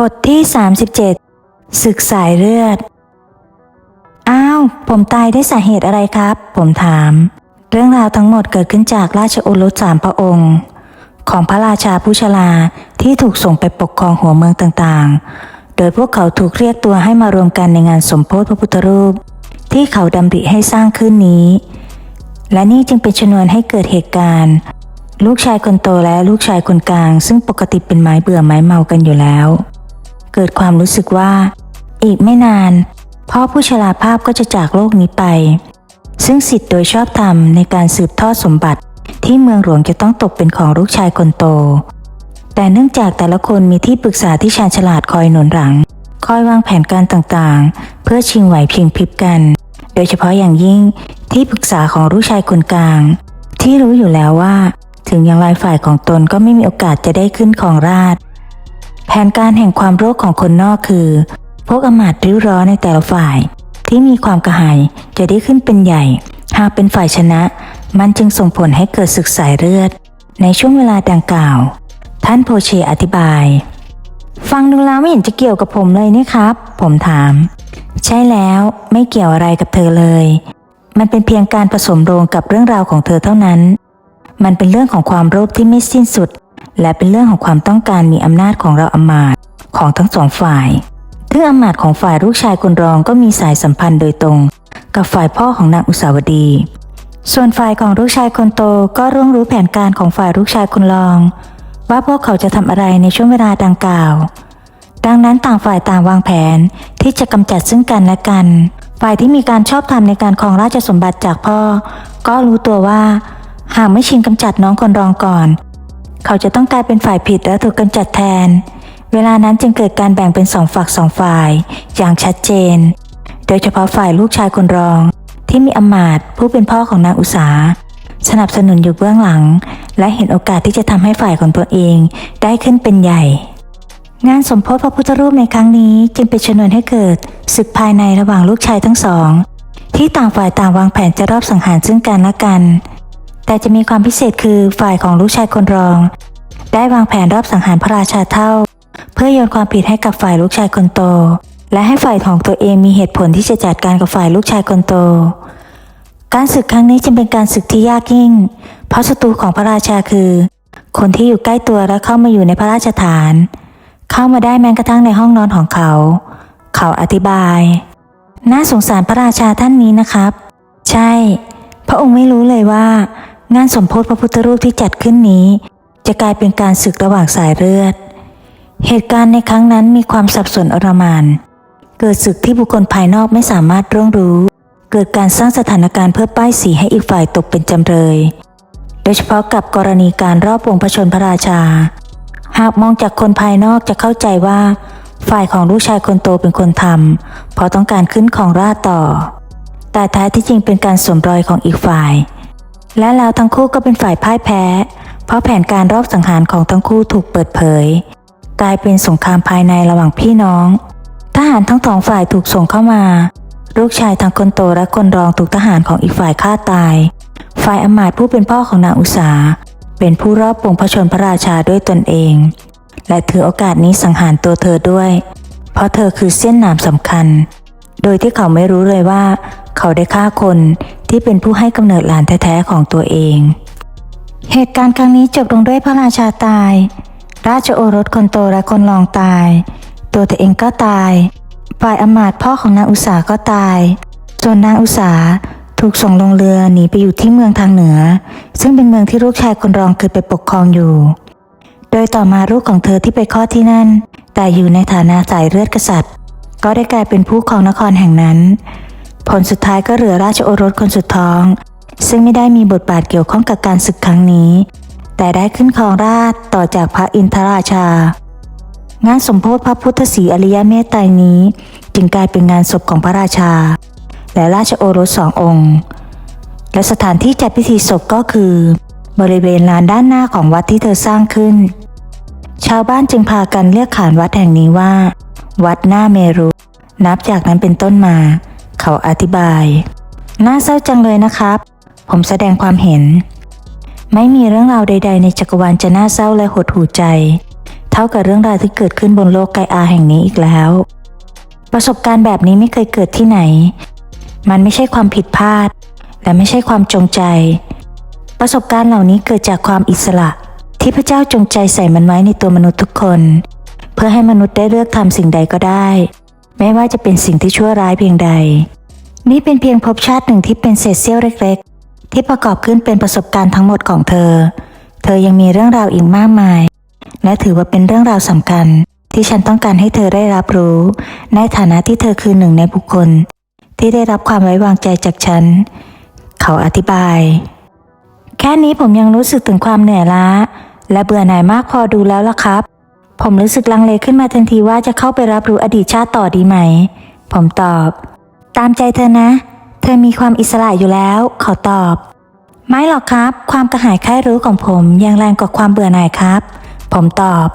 บทที่ 37 ศึกสายเลือด อ้าว ผมตายด้วยสาเหตุอะไรครับ ผมถาม เรื่องราวทั้งหมดเกิดขึ้นจากราชโอรสสามพระองค์ ของพระราชาผู้ชราที่ถูกส่งไปปกครองหัวเมืองต่างๆ โดยพวกเขาถูกเรียกตัวให้มารวมกันในงานสมโพธิพระพุทธรูป ที่เขาดำริให้สร้างขึ้นนี้ และนี่จึงเป็นชนวนให้เกิดเหตุการณ์ ลูกชายคนโตและลูกชายคนกลาง ซึ่งปกติเป็นไม้เบื่อไม้เมากันอยู่แล้ว เกิดความรู้สึกว่า อีกไม่นานพ่อผู้ชราภาพก็จะจากโลกนี้ไป ซึ่งสิทธิ์โดยชอบธรรมในการสืบทอดสมบัติที่เมืองหลวงจะต้องตกเป็นของลูกชายคนโต แต่เนื่องจากแต่ละคนมีที่ปรึกษาที่ชาญฉลาดคอยหนุนหลัง คอยวางแผนการต่างๆ เพื่อชิงไหวเพียงพริบกัน โดยเฉพาะอย่างยิ่งที่ปรึกษาของลูกชายคนกลาง ที่รู้อยู่แล้วว่า ถึงอย่างไรฝ่ายของตนก็ไม่มีโอกาสจะได้ขึ้นของราช แผนการแห่งความโรคของคนนอกคือ พวกอมาตย์ริ้วร้อนในแต่ละฝ่าย ที่มีความกระหายจะได้ขึ้นเป็นใหญ่ หากเป็นฝ่ายชนะ มันจึงส่งผลให้เกิดศึกสายเลือด ในช่วงเวลาดังกล่าว ท่านโพเชอธิบาย ฟังดูแล้วไม่เห็นจะเกี่ยวกับผมเลยนี่ครับ ผมถาม ใช่แล้วไม่เกี่ยวอะไรกับเธอเลย มันเป็นเพียงการผสมโรงกับเรื่องราวของเธอเท่านั้น มันเป็นเรื่องของความโลภที่ไม่สิ้นสุด และเป็นเรื่องของความต้องการมีอำนาจของเราอำมาตของทั้งสองฝ่ายซึ่งอำมาตย์ของฝ่ายลูกชายคนรองก็มีสายสัมพันธ์โดยตรง กับฝ่ายพ่อของนางอุสาวดี ส่วนฝ่ายของลูกชายคนโตก็ร่วงรู้แผนการของฝ่ายลูกชายคนรอง ว่าพวกเขาจะทำอะไรในช่วงเวลาดังกล่าว ดังนั้นต่างฝ่ายต่างวางแผนที่จะกำจัดซึ่งกันและกัน ฝ่ายที่มีการชอบธรรมในการครองราชสมบัติจากพ่อ ก็รู้ตัวว่า หากไม่ชิงกำจัดน้องคนรองก่อน เขาจะต้องกลายเป็นฝ่ายผิดและถูกกำจัดแทน เวลานั้นจึงเกิดการแบ่งเป็นสองฝักสองฝ่าย อย่างชัดเจน โดยเฉพาะฝ่ายลูกชายคนรอง ที่มีอำมาตผู้เป็นพ่อของนางอุสาสนับสนุนอยู่เบื้องหลัง และเห็นโอกาสที่จะทำให้ฝ่ายของตัวเองได้ขึ้นเป็นใหญ่ งานสมโพธิพระพุทธรูปในครั้งนี้จึงเป็นชนวนให้เกิดศึกภายในระหว่างลูกชายทั้งสอง ที่ต่างฝ่ายต่างวางแผนจะรอบสังหารซึ่งกันและกัน แต่จะมีความพิเศษคือฝ่ายของลูกชายคนรอง ได้วางแผนรอบสังหารพระราชาเท่า เพื่อโยนความผิดให้กับฝ่ายลูกชายคนโต และให้ฝ่ายของตัวเองมีเหตุผลที่จะจัดการกับฝ่ายลูกชายคนโต การศึกครั้งนี้จึงเป็นการศึกที่ยากยิ่ง เพราะศัตรูของพระราชาคือ คนที่อยู่ใกล้ตัวและเข้ามาอยู่ในพระราชฐาน เข้ามาได้แม้กระทั่งในห้องนอนของเขา เขาอธิบาย น่าสงสารพระราชาท่านนี้นะครับ ใช่ พระองค์ไม่รู้เลยว่า งานสมโพธิพระพุทธรูปที่จัดขึ้นนี้ จะกลายเป็นการศึกระหว่างสายเลือด เหตุการณ์ในครั้งนั้นมีความสับสนอรมานเกิดศึกที่บุคคลภายนอกไม่สามารถร่วงรู้ เกิดการสร้างสถานการณ์เพื่อป้ายสีให้อีกฝ่ายตกเป็นจำเลย โดยเฉพาะกับกรณีการรอบวงพระชนพระราชา หากมองจากคนภายนอกจะเข้าใจว่า ฝ่ายของลูกชายคนโตเป็นคนทำเพราะต้องการขึ้นของราชต่อ แต่ท้ายที่จริงเป็นการสวมรอยของอีกฝ่าย และแล้วทั้งคู่ก็เป็นฝ่ายพ่ายแพ้ เพราะแผนการรอบสังหารของทั้งคู่ถูกเปิดเผย กลายเป็นสงครามภายในระหว่างพี่น้อง ทหารทั้งสองฝ่ายถูกส่งเข้ามา ลูกชายทั้งคนโตและคนรองถูกทหารของอีกฝ่ายฆ่าตาย ฝ่ายอมาตย์ผู้เป็นพ่อของนางอุสาเป็นผู้รอบปวงพระชนพระราชาด้วยตนเอง และถือโอกาสนี้สังหารตัวเธอด้วย เพราะเธอคือเส้นหนามสำคัญ โดยที่เขาไม่รู้เลยว่า เขาได้ฆ่าคน ที่เป็นผู้ให้กำเนิดหลานแท้ๆของตัวเอง เหตุการณ์ครั้งนี้จบลงด้วยพระราชาตาย ราชโอรสคนโตและคนรองตาย ตัวเธอเองก็ตายฝ่ายอมาตพ่อของนางอุสาก็ตาย ส่วนนางอุสาถูกส่งลงเรือหนีไปอยู่ที่เมืองทางเหนือ ซึ่งเป็นเมืองที่ลูกชายคนรองเคยไปปกครองอยู่ โดยต่อมาลูกของเธอที่ไปคลอดที่นั่น แต่อยู่ในฐานะสายเลือดกษัตริย์ ก็ได้กลายเป็นผู้ครองนครแห่งนั้น ผลสุดท้ายก็เหลือราชโอรสคนสุดท้อง ซึ่งไม่ได้มีบทบาทเกี่ยวข้องกับการศึกครั้งนี้ แต่ได้ขึ้นครองราชต่อจากพระอินทราชา งานสมโพธิพระพุทธศรีอริยเมตไตรนี้ จึงกลายเป็นงานศพของพระราชา และราชโอรสสององค์ และสถานที่จัดพิธีศพก็คือ บริเวณลานด้านหน้าของวัดที่เธอสร้างขึ้น ชาวบ้านจึงพากันเรียกขานวัดแห่งนี้ว่า วัดหน้าเมรุ นับจากนั้นเป็นต้นมา เขาอธิบาย น่าเศร้าจังเลยนะครับ ผมแสดงความเห็น ไม่มีเรื่องราวใด ๆ ในจักรวาลจะน่าเศร้าและหดหู่ใจ เท่ากับเรื่องราวที่เกิดขึ้นบนโลกไกอาแห่งนี้อีกแล้ว ประสบการณ์แบบนี้ไม่เคยเกิดที่ไหน มันไม่ใช่ความผิดพลาด และไม่ใช่ความจงใจ ประสบการณ์เหล่านี้เกิดจากความอิสระที่พระเจ้าจงใจใส่มันไว้ในตัวมนุษย์ทุกคน เพื่อให้มนุษย์ได้เลือกทำสิ่งใดก็ได้ ไม่ว่าจะเป็นสิ่งที่ชั่วร้ายเพียงใด นี่เป็นเพียงภพชาติหนึ่งที่เป็นเศษเสี้ยวเล็ก ๆ ที่ประกอบขึ้นเป็นประสบการณ์ทั้งหมดของเธอ เธอยังมีเรื่องราวอีกมากมาย และถือว่าเป็นเรื่องราวสำคัญ ที่ฉันต้องการให้เธอได้รับรู้ ในฐานะที่เธอคือหนึ่งในบุคคล ที่ได้รับความไว้วางใจจากฉัน เขาอธิบาย แค่นี้ผมยังรู้สึกถึงความเหนื่อยล้า และเบื่อหน่ายมากพอดูแล้วล่ะครับ ผมรู้สึกลังเลขึ้นมาทันทีว่าจะเข้าไปรับรู้อดีตชาติต่อดีไหม ผมตอบ ตามใจเธอนะ เธอมีความอิสระอยู่แล้วเขาตอบ ไม่หรอกครับ ความกระหายใคร่รู้ของผมยังแรงกว่าความเบื่อหน่ายครับ ผมตอบ